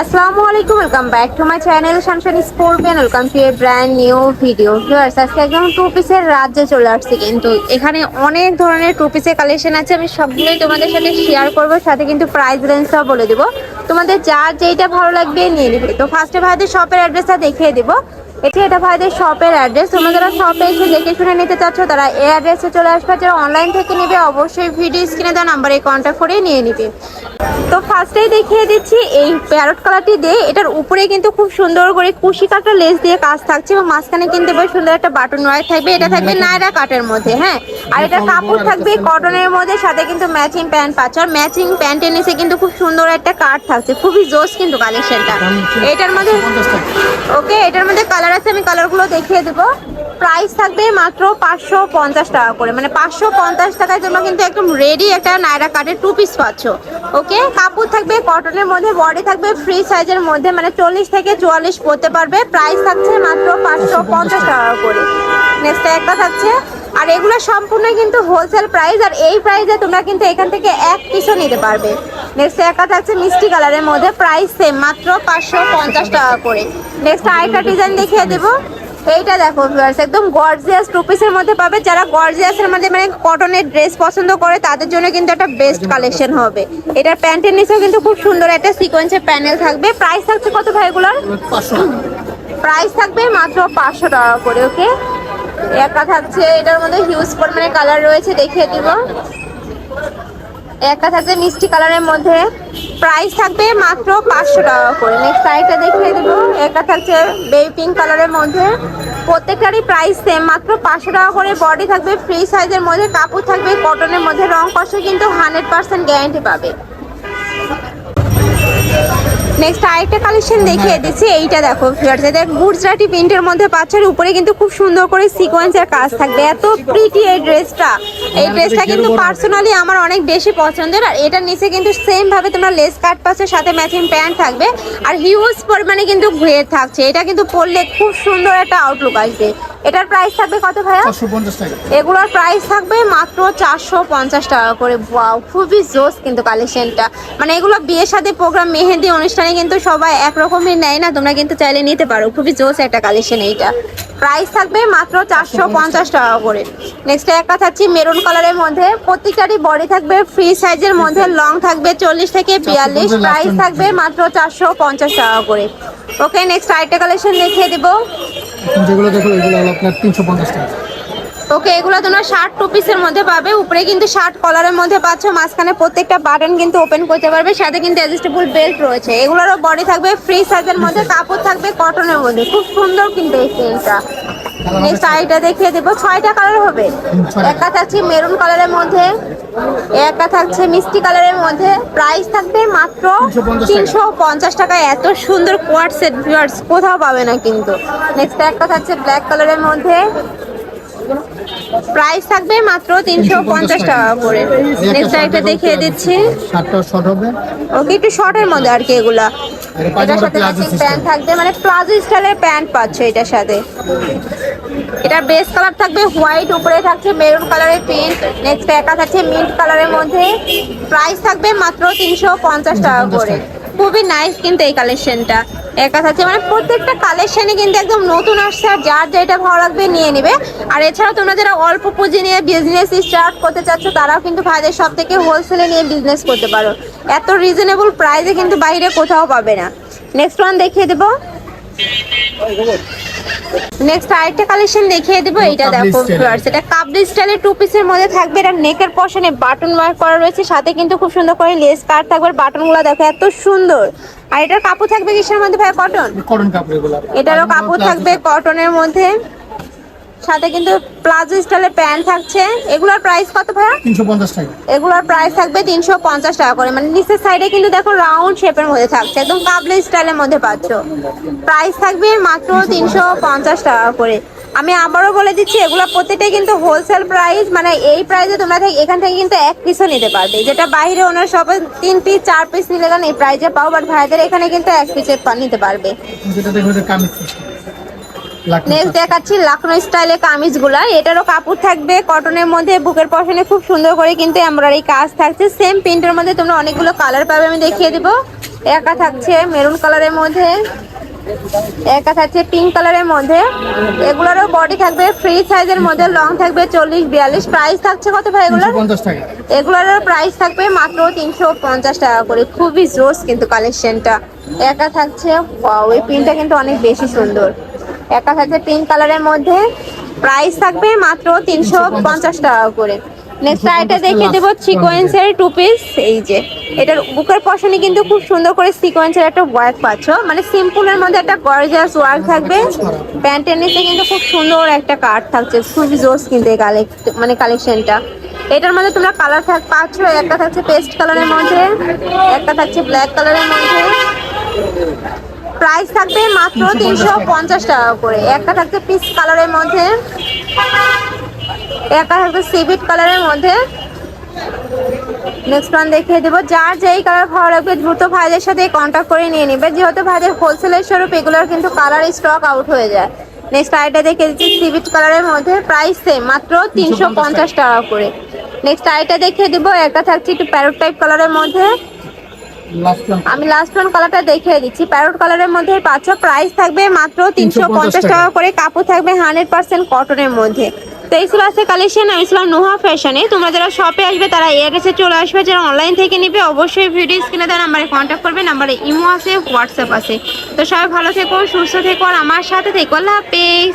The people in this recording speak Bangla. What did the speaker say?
আসসালামু আলাইকুম welcome back to my channel Shanshan sportsman welcome to a brand new video viewers আজকে একদম টু পিসের রাজ্যে চলে আসছি কিন্তু এখানে অনেক ধরনের টু পিসের কালেকশন আছে। আমি সবগুলোই তোমাদের সাথে শেয়ার করব, সাথে কিন্তু প্রাইস রেঞ্জটাও বলে দেবো। তোমাদের যার যেইটা ভালো লাগবে নিয়ে নিবে। তো ফার্স্টে ভাইদের শপের অ্যাড্রেসটা দেখিয়ে দেবো। এটি এটা ভাইদের শপের অ্যাড্রেস। তোমরা যারা শপে এসে দেখে শুনে নিতে চাচ্ছ তারা এই অ্যাড্রেসে চলে আসবে। যারা অনলাইন থেকে নেবে অবশ্যই ভিডিও স্ক্রিনে দেওয়া নাম্বারে কন্ট্যাক্ট করে নিয়ে নিবে। তো ফার্স্টেই দেখিয়ে দিচ্ছি এই প্যারট কালারটি দিয়ে এটার উপরে কিন্তু খুব সুন্দর করে কুশি কাটা লেস দিয়ে কাজ থাকছে এবং মাঝখানে কিন্তু বেশ সুন্দর একটা বাটন ওয়ার থাকবে। এটা থাকবে নায়রা কাটের মধ্যে হ্যাঁ? আর এটা কাপড় থাকবে কটনের মধ্যে সাথে কিন্তু ম্যাচিং প্যান্ট পাচ্ছ। আর ম্যাচিং প্যান্টের নিচে কিন্তু খুব সুন্দর একটা কাট থাকছে। খুবই জোস কিন্তু কালেকশনটা এটার মধ্যে ওকে এটার মধ্যে কালার আছে আমি কালারগুলো দেখিয়ে দেবো। প্রাইস থাকবে মাত্র পাঁচশো পঞ্চাশ টাকা করে। মানে পাঁচশো পঞ্চাশ টাকায় তোমরা কিন্তু একদম রেডি একটা নায়রা কাটের টু পিস পাচ্ছ। ওকে কাপড় থাকবে কটনের মধ্যে বডি থাকবে ফ্রি সাইজের মধ্যে। মানে চল্লিশ থেকে চুয়াল্লিশ পরতে পারবে। প্রাইস থাকছে মাত্র পাঁচশো পঞ্চাশ টাকা করে। নেক্সট একটা থাকছে। আর এগুলো সম্পূর্ণ কিন্তু হোলসেল প্রাইস আর এই প্রাইসে তোমরা কিন্তু এখান থেকে এক পিসও নিতে পারবে। নেক্সট একটা থাকছে মিষ্টি কালারের মধ্যে প্রাইস সেম মাত্র পাঁচশো পঞ্চাশ টাকা করে। নেক্সট আরেকটা ডিজাইন দেখিয়ে দেবো। এইটা দেখো ভিউয়ার্স একদম গর্জিয়াস টু পিসের মধ্যে পাবে। যারা গর্জিয়াসের মধ্যে মানে কটনের ড্রেস পছন্দ করে তাদের জন্য কিন্তু একটা বেস্ট কালেকশন হবে। এটার প্যান্টের নিচেও কিন্তু খুব সুন্দর একটা সিকোয়েন্সের প্যানেল থাকবে। প্রাইস থাকছে কত ভাইগুলোর প্রাইস থাকবে মাত্র পাঁচশো টাকা করে ওকে একা থাকছে এটার মধ্যে হিউজ পরিমাণে কালার রয়েছে, দেখিয়ে দিব। একটা থাকছে মিষ্টি কালারের মধ্যে। প্রাইস থাকবে মাত্র পাঁচশো টাকা করে। নেক্সট আরেকটা দেখিয়ে দেবো। একটা থাকছে বেবি পিঙ্ক কালারের মধ্যে। প্রত্যেকটারই প্রাইস সেম মাত্র পাঁচশো টাকা করে। বডি থাকবে ফ্রি সাইজের মধ্যে, কাপড় থাকবে কটনের মধ্যে। রং কষ্ট কিন্তু হান্ড্রেড পার্সেন্ট গ্যারান্টি পাবে। নেক্সট আরেকটা কালেকশন দেখিয়ে দিচ্ছি। এইটা দেখো ফিয়ার্স এটা গুজরাটি প্রিন্টের মধ্যে পাচ্ছার উপরে কিন্তু খুব সুন্দর করে সিকোয়েন্সের কাজ থাকবে। এত প্রিটি এই ড্রেসটা এই ড্রেসটা কিন্তু পার্সোনালি আমার অনেক বেশি পছন্দের। আর এটার নিচে কিন্তু সেম ভাবে তোমরা লেস কাট পাচ্ছ সাথে ম্যাচিং প্যান্ট থাকবে। আর হিউজ পরিমাণে কিন্তু ঘুরে থাকছে। এটা কিন্তু পরলে খুব সুন্দর একটা আউটলুক আসবে। এটার প্রাইস থাকবে কত ভাইয়া? এগুলোর প্রাইস থাকবে মাত্র চারশো পঞ্চাশ টাকা করে। ওয়াও খুবই জোস কিন্তু কালেকশনটা মানে এগুলো বিয়ের সাথে প্রোগ্রাম মেহেদি অনুষ্ঠানে কিন্তু সবাই একরকমই নেয় না। তোমরা কিন্তু চাইলে নিতে পারো। খুবই জোস একটা কালেকশন এইটা। প্রাইস থাকবে মাত্র চারশো পঞ্চাশ টাকা করে। নেক্সট একটা থাকছে মেরুন কালারের মধ্যে প্রত্যেকটারই বডি থাকবে ফ্রি সাইজের মধ্যে লং থাকবে চল্লিশ থেকে বিয়াল্লিশ। প্রাইস থাকবে মাত্র চারশো পঞ্চাশ টাকা করে। ওকে নেক্সট আরেকটা কালেকশন দেখিয়ে দেবো। যেগুলো দেখো, এগুলো আপনার তিনশো পঞ্চাশ টাকা। ওকে, এগুলো তোমরা ষাট টু পিসের মধ্যে পাবে। উপরে কিন্তু ষাট কলারের মধ্যে পাচ্ছ, মাঝখানে প্রত্যেকটা বাটন কিন্তু ওপেন করতে পারবে। সাথে কিন্তু অ্যাডজাস্টেবল বেল্ট রয়েছে। এগুলোরও বডি থাকবে ফ্রি সাইজের মধ্যে, কাপড় থাকবে কটনের মধ্যে। খুব সুন্দর কিন্তু এই সেলটা নেক্সট দেখিয়ে দেবো। ছয়টা কালার হবে। থাকছে মেরুন কালারের মধ্যে, একটা থাকছে মিষ্টি কালারের মধ্যে। প্রাইস মাত্র তিনশো পঞ্চাশ এত সুন্দর কোথাও পাবে না কিন্তু। নেক্সট একটা থাকছে ব্ল্যাক কালারের মধ্যে। প্রাইস থাকবে মাত্র তিনশো পঞ্চাশ টাকা করে। নেক্সট একটা দেখিয়ে দিচ্ছি। শার্টটা শর্ট হবে। ওকে একটু শর্টের মধ্যে আর কি এগুলা। এটার সাথে প্যান্ট থাকবে মানে প্লাজো স্টাইলের প্যান্ট পাচ্ছ এটার সাথে। এটা বেস কালার থাকবে হোয়াইট উপরে থাকছে মেরুন কালারের প্রিন্ট নেক্সট একা থাকছে মিন্ট কালারের মধ্যে। প্রাইস থাকবে মাত্র তিনশো পঞ্চাশ টাকা করে। খুবই নাইস কিন্তু এই কালেকশনটা একা থাকছে। মানে প্রত্যেকটা কালেকশানে কিন্তু একদম নতুন আসছে আর যার যেটা ভালো লাগবে নিয়ে নেবে। আর এছাড়াও তোমরা যারা অল্প পুঁজি নিয়ে বিজনেস স্টার্ট করতে চাচ্ছ, তারাও কিন্তু ভাইদের সব থেকে হোলসেলে নিয়ে বিজনেস করতে পারো। এত রিজনেবল প্রাইসে কিন্তু বাইরে কোথাও পাবে না। নেক্সট ওয়ান দেখিয়ে দেবো। নেক্সট আরেকটা কালেকশন দেখিয়ে দেবো এটা দেখো। ভিউয়ার্স এটা কাবলি স্টাইলের টু পিসের মধ্যে থাকবে এটা নেকের পশনে বাটন ওয়ার্ক করা রয়েছে সাথে কিন্তু খুব সুন্দর করে লেস কাট থাকবে বাটনগুলো দেখো এত সুন্দর। আর এটার কাপড় থাকবে কিসের মধ্যে ভাই কটন কটন কাপড় এগুলো এটারও কাপড় থাকবে কটনের মধ্যে। সাথে কিন্তু প্লাজো স্টাইলের প্যান্ট থাকছে। এগুলোর প্রাইস কত ভাইয়া? তিনশো পঞ্চাশ টাকা। এগুলোর প্রাইস থাকবে তিনশো পঞ্চাশ টাকা করে। মানে নিচের সাইডে কিন্তু দেখো রাউন্ড শেপের মধ্যে থাকছে। একদম কাবলি স্টাইলের মধ্যে পাচ্ছ। প্রাইস থাকবে মাত্র তিনশো পঞ্চাশ টাকা করে। আমি আবারও বলে দিচ্ছি এগুলো প্রত্যেকটাই কিন্তু হোলসেল প্রাইস মানে এই প্রাইসে তোমরা এখান থেকে কিন্তু এক পিসও নিতে পারবে। যেটা বাইরে ওনার সব তিন পিস চার পিস নিলে কেন এই প্রাইসে পাও। বাট ভাইদের এখানে কিন্তু এক পিসে নিতে পারবে। যেটা দেখো কামিজ নেক্সট দেখাচ্ছি লাখনো স্টাইলে কামিজগুলা। এটারও কাপড় থাকবে কটনের মধ্যে বুকের পশনে খুব সুন্দর করে কিন্তু এমব্রয়ডারি কাজ থাকছে। সেম প্রিন্টের মধ্যে তোমরা অনেকগুলো কালার পাবে আমি দেখিয়ে দেবো। একা থাকছে মেরুন কালারের মধ্যে একা থাকছে পিঙ্ক কালারের মধ্যে। এগুলোরও বডি থাকবে ফ্রি সাইজের মধ্যে লং থাকবে চল্লিশ বিয়াল্লিশ। প্রাইস থাকছে কত ভাই পঞ্চাশ এগুলোর প্রাইস থাকবে মাত্র তিনশো পঞ্চাশ টাকা করে। খুবই জোস কিন্তু কালেকশনটা একা থাকছে ওয়াও এই প্রিন্টটা কিন্তু অনেক বেশি সুন্দর। একা থাকছে পিঙ্ক কালারের মধ্যে। প্রাইস থাকবে মাত্র তিনশো পঞ্চাশ টাকা করে। নেক্সট আইটা দেখিয়ে দেবো সিকোয়েন্সের টু পিস এই যে। এটার বুকের পশনে কিন্তু খুব সুন্দর করে সিকোয়েন্সের একটা ওয়ার্ক পাচ্ছ। মানে সিম্পলের মধ্যে একটা গর্জিয়াস ওয়ার্ক থাকবে। প্যান্টের নিচে কিন্তু খুব সুন্দর একটা কাট থাকছে। খুবই জোস কিন্তু কালেক্ট মানে কালেকশনটা এটার মধ্যে তোমরা কালার থাক পাচ্ছ। একটা থাকছে পেস্ট কালারের মধ্যে একটা থাকছে ব্ল্যাক কালারের মধ্যে। প্রাইস থাকবে মাত্র তিনশো পঞ্চাশ টাকা। করে। একটা থাকছে পিস কালারের মধ্যে। একটা থাকছে সিভিট কালারের মধ্যে। নেক্সট ওয়ান দেখিয়ে দেবো। যার যেই কালার ভালো লাগবে দ্রুত ভাইদের সাথে কন্ট্যাক্ট করে নিয়ে নেবে। যেহেতু ভাইদের হোলসেলের স্বরূপ এগুলোর কিন্তু কালার স্টক আউট হয়ে যায়। নেক্সট আইটা দেখে দিচ্ছি সিভিট কালারের মধ্যে। প্রাইস সেম মাত্র তিনশো পঞ্চাশ টাকা করে। নেক্সট আইটা দেখিয়ে দেবো। একটা থাকছে একটু প্যারোট টাইপ কালারের মধ্যে। আমি লাস্ট ওয়ান কালারটা দেখিয়ে দিচ্ছি। প্যারোট কালারের মধ্যে পাচ্ছ প্রাইস থাকবে মাত্র তিনশো পঞ্চাশ টাকা। করে। কাপড় থাকবে হান্ড্রেড পার্সেন্ট কটনের মধ্যে। তো এই ছিল আছে কালেকশন আমি ছিলাম নোহা ফ্যাশনে তোমরা যারা শপে আসবে তারা এয়ারটেসে চলে আসবে। যারা অনলাইন থেকে নিবে অবশ্যই ভিডিও স্ক্রিনে দেওয়া নাম্বারে কন্ট্যাক্ট করবে। নাম্বারে ইমো আছে হোয়াটসঅ্যাপ আছে। তো সবাই ভালো থেকো সুস্থ থেকো আর আমার সাথে থেকো। আল্লাহ হাফেজ।